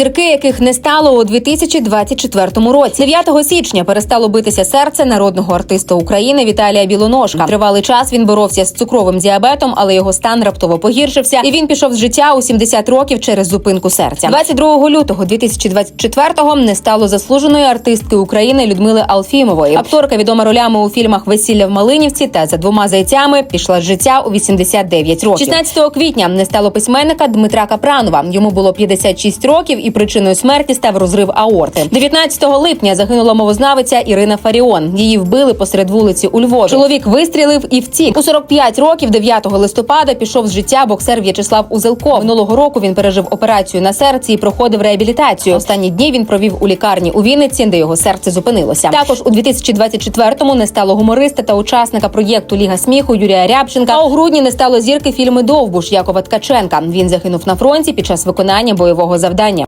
Зірки, яких не стало у 2024 році. 9 січня перестало битися серце народного артиста України Віталія Білоножка. Тривалий час він боровся з цукровим діабетом, але його стан раптово погіршився, і він пішов з життя у 70 років через зупинку серця. 22 лютого 2024-го не стало заслуженої артистки України Людмили Алфімової. Акторка відома ролями у фільмах Весілля в Малинівці та за двома зайцями пішла з життя у 89 років. 16 квітня не стало письменника Дмитра Капранова. Йому було 56 років, і причиною смерті став розрив аорти. 19 липня загинула мовознавиця Ірина Фаріон. Її вбили посеред вулиці у Львові. Чоловік вистрілив і втік. У 45 років 9 листопада пішов з життя боксер В'ячеслав Узелко. Минулого року він пережив операцію на серці і проходив реабілітацію. Останні дні він провів у лікарні у Вінниці, де його серце зупинилося. Також у 2024-му не стало гумориста та учасника проєкту Ліга сміху Юрія Рябченка. А у грудні не стало зірки фільми Довбуш Якова Ткаченка. Він загинув на фронті під час виконання бойового завдання.